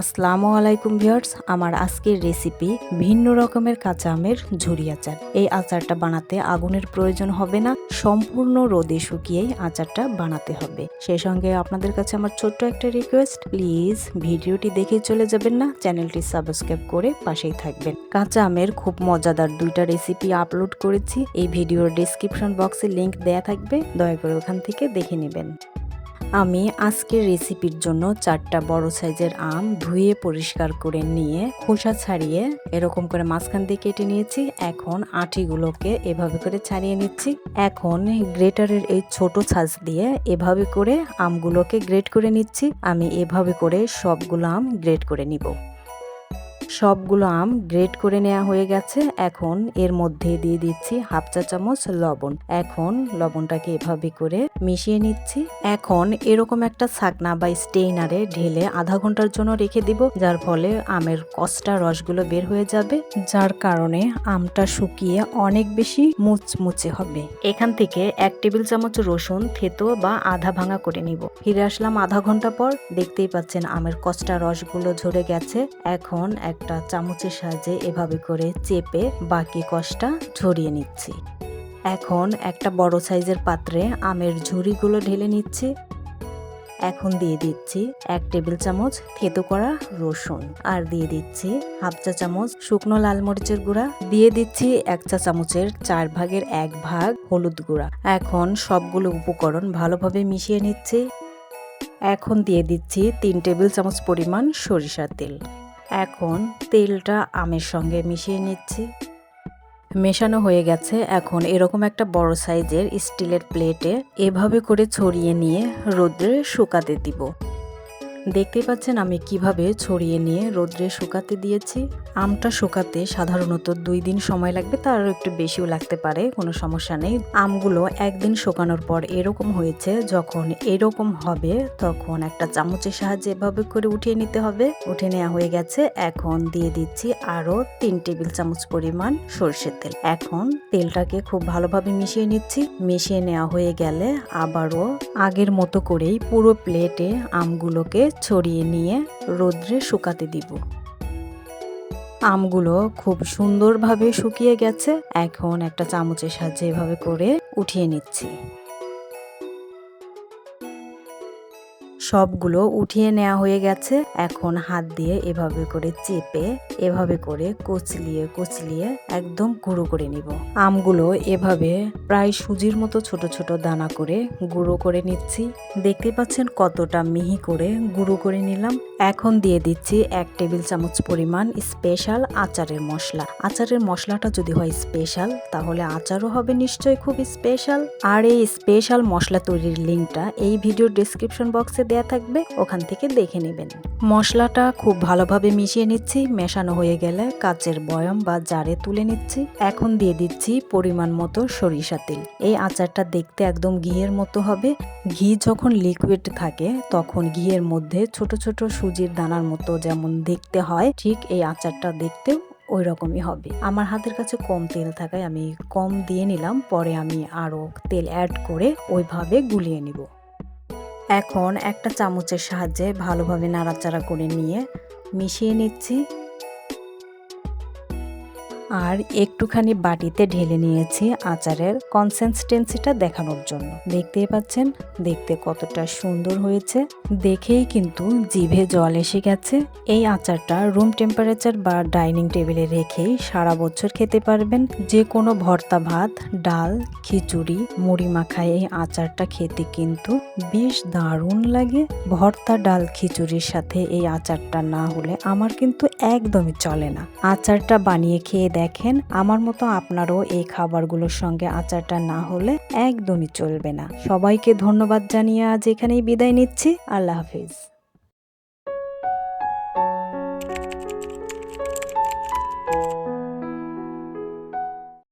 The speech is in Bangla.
আসসালামু আলাইকুম ভিউয়ার্স, আমার আজকের রেসিপি ভিন্ন রকমের কাঁচা আমের ঝুরি আচার। এই আচারটা বানাতে আগুনের প্রয়োজন হবে না, সম্পূর্ণ রোদে শুকিয়েই আচারটা বানাতে হবে। সেই সঙ্গে আপনাদের কাছে আমার ছোট্ট একটা রিকোয়েস্ট প্লিজ ভিডিওটি দেখে চলে যাবেন না, চ্যানেলটি সাবস্ক্রাইব করে পাশেই থাকবেন। কাঁচা আমের খুব মজাদার দুইটা রেসিপি আপলোড করেছি, এই ভিডিওর ডিসক্রিপশন বক্সে লিংক দেয়া থাকবে, দয়া করে ওখান থেকে দেখে নেবেন। আমি আজকের রেসিপির জন্য চারটা বড় সাইজের আম ধুয়ে পরিষ্কার করে নিয়ে খোসা ছাড়িয়ে এরকম করে মাঝখান দিয়ে কেটে নিয়েছি। এখন আটিগুলোকে এভাবে করে ছাড়িয়ে নিচ্ছি। এখন গ্রেটারের এই ছোট ছাঁচ দিয়ে এভাবে করে আমগুলোকে গ্রেট করে নিচ্ছি। আমি এভাবে করে সবগুলো আম গ্রেট করে নিব। সবগুলো আম গ্রেট করে নেওয়া হয়ে গেছে। এখন এর মধ্যে দিয়ে দিচ্ছি হাফ চা চামচ লবণ। এখন লবণটাকে এভাবে করে মিশিয়ে নিচ্ছি। এখন এরকম একটা ছাকনা বা স্টেইনারে ঢেলে আধা ঘণ্টার জন্য রেখে দিব, যার ফলে আমের কষ্টা, রসগুলো বের হয়ে যাবে, যার কারণে আমটা শুকিয়ে অনেক বেশি মুচমুচে হবে। এখান থেকে এক টেবিল চামচ রসুন, থেতো বা আধা ভাঙা করে নিব। ফিরে আসলাম আধা ঘণ্টা পর। দেখতেই পাচ্ছেন আমের কষ্টা, রসগুলো ঝরে গেছে। এখন একটা চামচের সাহায্যে এভাবে করে চেপে বাকি কষটা ঝরিয়ে নিচ্ছি। এখন একটা বড় সাইজের পাত্রে আমের ঝুড়িগুলো ঢেলে নিচ্ছি। এখন দিয়ে দিচ্ছি এক টেবিল চামচ থেতো করা রসুন আর দিয়ে দিচ্ছি হাফ চা চামচ শুকনো লাল মরিচের গুঁড়া। দিয়ে দিচ্ছি এক চা চামচের চার ভাগের এক ভাগ হলুদ গুঁড়া। এখন সবগুলো উপকরণ ভালোভাবে মিশিয়ে নিচ্ছি। এখন দিয়ে দিচ্ছি তিন টেবিল চামচ পরিমাণ সরিষার তেল। এখন তেলটা আমের সঙ্গে মিশিয়ে নিচ্ছি। মেশানো হয়ে গেছে এখন এরকম একটা বড় সাইজের স্টিলের প্লেটে এভাবে করে ছড়িয়ে নিয়ে রোদ্রে শুকাতে দিব। দেখতে পাচ্ছেন আমি কীভাবে ছড়িয়ে নিয়ে রোদ্রে শুকাতে দিয়েছি। আমটা শুকাতে সাধারণত দুই দিন সময় লাগবে তার একটু বেশিও লাগতে পারে, কোনো সমস্যা নেই। আমগুলো একদিন শুকানোর পর এরকম হয়েছে, যখন এরকম হবে, তখন একটা চামচের সাহায্যে এভাবে করে উঠিয়ে নিতে হবে। উঠে নেওয়া হয়ে গেছে, এখন দিয়ে দিচ্ছি আরও তিন টেবিল চামচ পরিমাণ সর্ষের তেল। এখন তেলটাকে খুব ভালোভাবে মিশিয়ে নিচ্ছি। মিশিয়ে নেওয়া হয়ে গেলে আবারও আগের মতো করেই পুরো প্লেটে আমগুলোকে ছড়িয়ে নিয়ে রোদ্রে শুকাতে দিব। আমগুলো খুব সুন্দরভাবে শুকিয়ে গেছে। এখন একটা চামচের সাহায্যে এভাবে করে উঠিয়ে নিচ্ছি। সবগুলো উঠিয়ে নেওয়া হয়ে গেছে। এখন হাত দিয়ে এভাবে করে চেপে, এভাবে করে কচলিয়ে কচলিয়ে একদম গুঁড়ো করে নিব। আমগুলো এভাবে প্রায় সুজির মতো ছোট ছোট দানা করে গুঁড়ো করে নিচ্ছি। দেখতে পাচ্ছেন কতটা মিহি করে গুঁড়ো করে নিলাম। এখন দিয়ে দিচ্ছি এক টেবিল চামচ পরিমাণ স্পেশাল আচারের মশলা। আচারের মশলাটা যদি হয় স্পেশাল, তাহলে আচারও হবে নিশ্চয়ই খুব স্পেশাল। আর এই স্পেশাল মশলা তৈরির লিঙ্কটা এই ভিডিওর ডিসক্রিপশন বক্সে দেয়া থাকবে, ওখান থেকে দেখে নেবেন। মশলাটা খুব ভালোভাবে মিশিয়ে নিচ্ছি, মেশানো হয়ে গেলে কাচের বয়ম বা জারে তুলে নিচ্ছি। এখন দিয়ে দিচ্ছি পরিমাণ মতো সরিষা তেল। এই আচারটা দেখতে একদম ঘিয়ের মতো হবে। ঘি যখন লিকুইড থাকে, তখন ঘিয়ের মধ্যে ছোট ছোট সুজির দানার মতো যেমন দেখতে হয়, ঠিক এই আচারটা দেখতেও ওই রকমই হবে। আমার হাতের কাছে কম তেল থাকায় আমি কম দিয়ে নিলাম, পরে আমি আরও তেল অ্যাড করে ওইভাবে গুলিয়ে নিব। এখন একটা চামচের সাহায্যে ভালোভাবে নাড়াচাড়া করে নিয়ে মিশিয়ে নিচ্ছি। আর একটুখানি বাটিতে ঢেলে নিয়েছি আচারের কনসিস্টেন্সিটা দেখানোর জন্য। দেখতেই পাচ্ছেন, দেখতে কতটা সুন্দর হয়েছে। দেখেই কিন্তু জিভে জল এসে গেছে। এই আচারটা রুম টেম্পারেচার বা ডাইনিং টেবিলে রেখেই সারা বছর খেতে পারবেন। যে কোনো ভর্তা ভাত, ডাল, খিচুড়ি, মুড়ি মাখায় এই আচারটা খেতে কিন্তু বেশ দারুণ লাগে। ভর্তা, ডাল, খিচুড়ির সাথে এই আচারটা না হলে আমার কিন্তু একদমই চলে না। আচারটা বানিয়ে খেয়ে দেখেন, আমার মতো আপনারও এই খাবারগুলোর সঙ্গে আচারটা না হলে একদমই চলবে না। সবাইকে ধন্যবাদ জানিয়ে আজ এখানেই বিদায় নিচ্ছি। আল্লাহ হাফিজ।